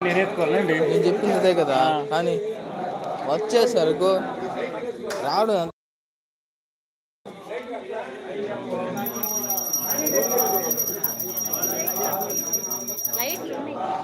నేను చెప్పింది అదే కదా కానీ వచ్చేసరికి రావడం ఎంత- జై హర నమ పార్వదేవదేశ్వర మహాదేవ కానీ రా రా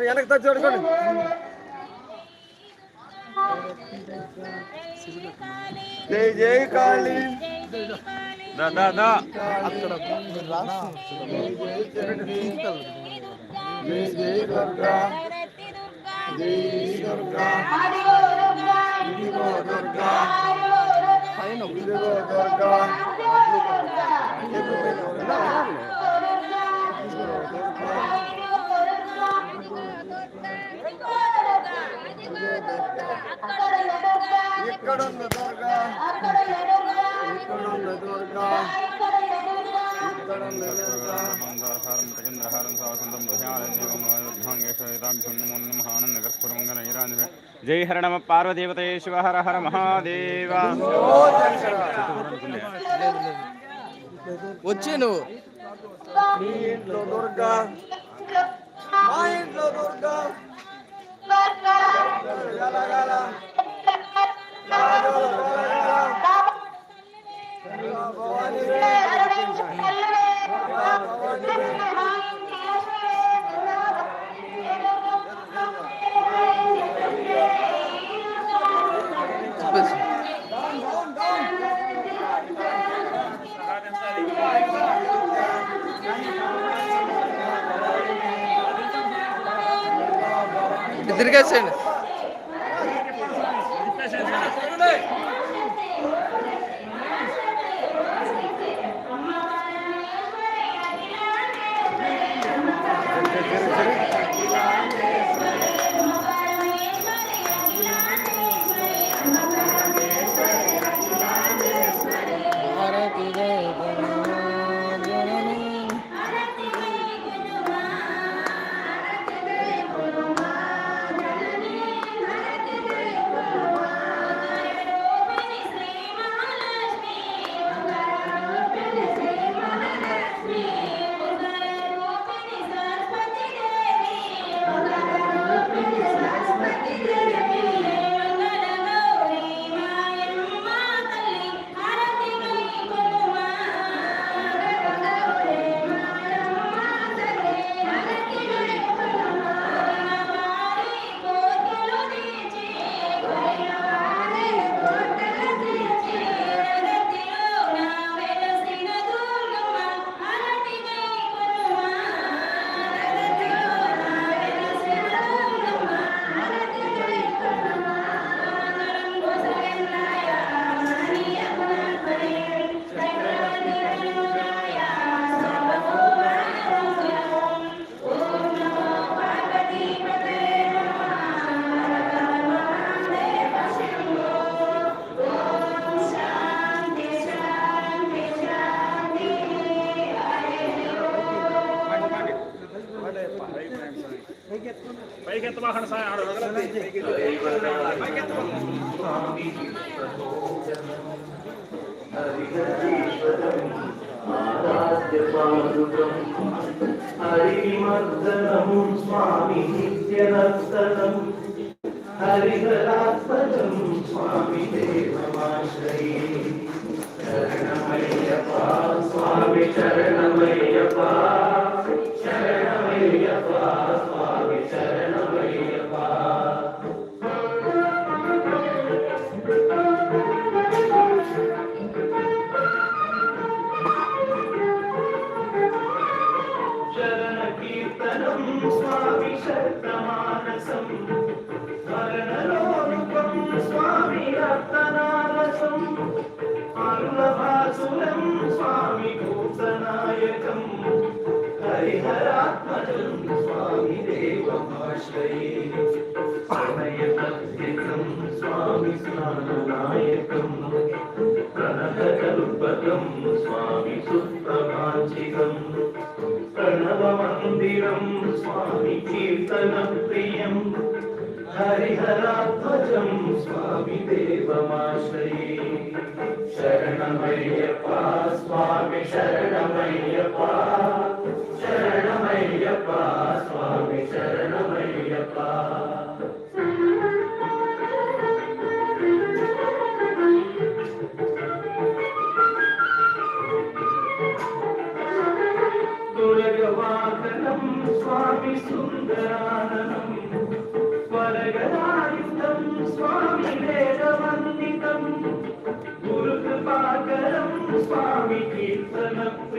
వెనక్కి తెచ్చి చూడుకోండి జై జై కాళీ దా దా దా అక్కడ మీరు రాస్తున్నారు జై జై దుర్గా జై దుర్గా ఇదిగో దుర్గా పైన ఇదిగో దుర్గా ఇక్కడున్న దుర్గా ఇక్కడున్న దుర్గా. ఇక్కడున్న దుర్గా మందారహారం మృగేంద్రహారం సావసంతం దృశ్యానందేవానందకర్పూరమంగళైరాంజ జై హర నమ పార్వదేవతే శివ హర హర మహాదేవ వచ్చే నువ్వు మీ ఇంట్లో దుర్గా. మా ఇంట్లో దుర్గా. గలగల. రాజుల తిరిగేసేయండి. Swami Swami Swami భూతనాయకం హరిహరాత్మజం స్వామి దేవమాశ్రయే. సమయపత్రికం స్వామి స్నాననాయకం. ప్రణతకల్పకం స్వామి సుప్రభాంచికం. ప్రణవమందిరం స్వామి కీర్తన ప్రియం స్వామి దేవమాశ్రయే. శరణమయ్యప్ప స్వామి శరణమయ్యప్ప శరణమయ్యప్ప స్వామి శరణమయ్యప్ప దురగవాహనం స్వామి సుందరా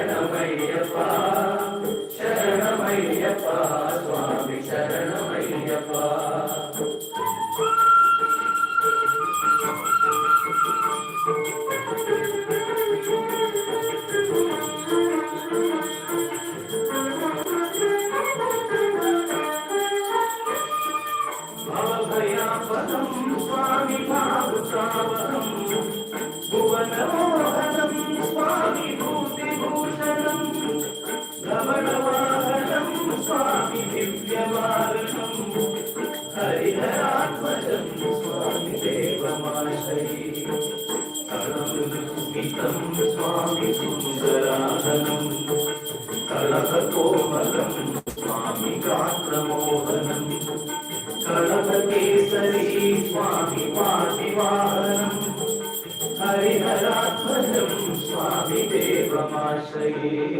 ಶರಣಮಯ್ಯಪ್ಪ ಶರಣಮಯ್ಯಪ್ಪ ಸ್ವಾಮಿ कलाकुंभितं स्वामि सुन्दराननं कलककोमलं स्वामि गात्रमोहनं कलककेसरी स्वामि वासिवाहनं हरिहरात्मजं स्वामि देवमाश्रये